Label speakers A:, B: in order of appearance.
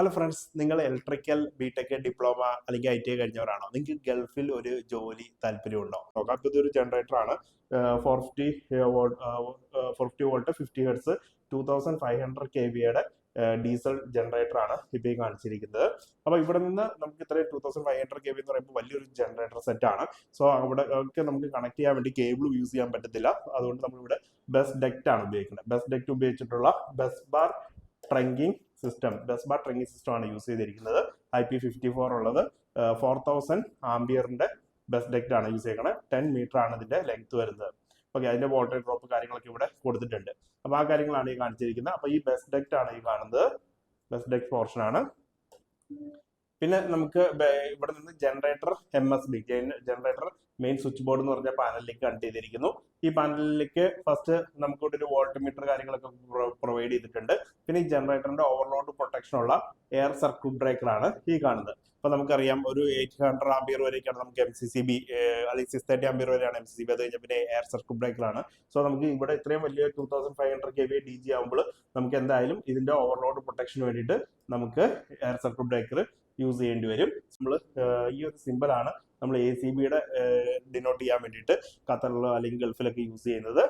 A: Hello friends നിങ്ങൾ electrical B Tech diploma അല്ലെങ്കിൽ I T I കഴിഞ്ഞവരാണോ? നിങ്ങൾക്ക് ഗൾഫിൽ ഒരു ജോലി താല്പര്യമുണ്ടോ? നോക്കാം. ഇതൊരു ജനറേറ്റർ ആണ്. Four fifty four fifty volt fifty hertz two thousand five hundred K വിയുടെ ഡീസൽ ജനറേറ്റർ ആണ് ഇപ്പോൾ കാണിച്ചിരിക്കുന്നത്. അപ്പോൾ ഇവിടെ നിന്ന് നമുക്ക് ഇത്രയും two thousand five hundred K V എന്ന് പറയുമ്പോൾ വലിയൊരു ജനറേറ്റർ സെറ്റ് ആണ്. സോ അവിടെ ഒക്കെ നമുക്ക് കണക്ട് ചെയ്യാൻ വേണ്ടി കേബിൾ യൂസ് ചെയ്യാൻ പറ്റത്തില്ല. അതുകൊണ്ട് നമ്മളിവിടെ ബസ് ഡെക്റ്റ് ആണ് ഉപയോഗിക്കുന്നത്. ബസ് ഡെക്റ്റ് ഉപയോഗിച്ചിട്ടുള്ള bus bar trunking system bus bar trunking system ആണ് യൂസ് ചെയ്തിരിക്കുന്നത്. ഐ പി ഫിഫ്റ്റി ഫോർ ഉള്ളത് ഫോർ തൗസൻഡ് ആംബിയറിന്റെ ബസ് ഡെക്റ്റ് ആണ് യൂസ് ചെയ്യണത്. ടെൻ മീറ്റർ ആണ് ഇതിന്റെ ലെങ്ത് വരുന്നത്. ഓക്കെ അതിന്റെ വോൾട്ടേജ് ഡ്രോപ്പ് കാര്യങ്ങളൊക്കെ ഇവിടെ കൊടുത്തിട്ടുണ്ട്. അപ്പൊ ആ കാര്യങ്ങളാണ് ഈ കാണിച്ചിരിക്കുന്നത്. അപ്പൊ ഈ ബസ് ഡെക്റ്റ് ആണ് ഈ കാണുന്നത്. ബസ് ഡെക്റ്റ് പോർഷൻ ആണ്. പിന്നെ നമുക്ക് ഇവിടെ നിന്ന് generator M S B generator main switch board എന്ന് പറഞ്ഞ പാനലിലേക്ക് കണക്ട് ചെയ്തിരിക്കുന്നു. ഈ പാനലിലേക്ക് ഫസ്റ്റ് നമുക്ക് ഇവിടെ ഒരു വോൾട്ട് മീറ്റർ കാര്യങ്ങളൊക്കെ പ്രൊവൈഡ് ചെയ്തിട്ടുണ്ട്. പിന്നെ ഈ ജനറേറ്ററിന്റെ ഓവർലോഡ് പ്രൊട്ടക്ഷൻ ഉള്ള എയർ സർക്യൂട്ട് ബ്രേക്കർ ആണ് ഈ കാണുന്നത്. അപ്പൊ നമുക്കറിയാം ഒരു എയ്റ്റ് ഹൺഡ്രഡ് ആംബിയർ വരെയൊക്കെയാണ് നമുക്ക് എം സി സി ബി അല്ലെങ്കിൽ സിക്സ് തേർട്ടി ആംബിയർ വരെയാണ് എം സി സി ബി അത് കഴിഞ്ഞാൽ പിന്നെ എയർ സർക്യൂട്ട് ബ്രേക്കർ ആണ്. സോ നമുക്ക് ഇവിടെ ഇത്രയും വലിയ two thousand five hundred K V D G ആകുമ്പോൾ നമുക്ക് എന്തായാലും ഇതിന്റെ ഓവർലോഡ് പ്രൊട്ടക്ഷന് വേണ്ടിയിട്ട് നമുക്ക് എയർ സർക്യൂട്ട് ബ്രേക്കർ യൂസ് ചെയ്യേണ്ടി വരും. നമ്മൾ ഈ ഒരു സിമ്പിൾ ആണ് നമ്മൾ എ സി ബിയുടെ ഡിനോട്ട് ചെയ്യാൻ വേണ്ടിയിട്ട് ഖത്തറിലോ അല്ലെങ്കിൽ ഗൾഫിലൊക്കെ യൂസ് ചെയ്യുന്നത്.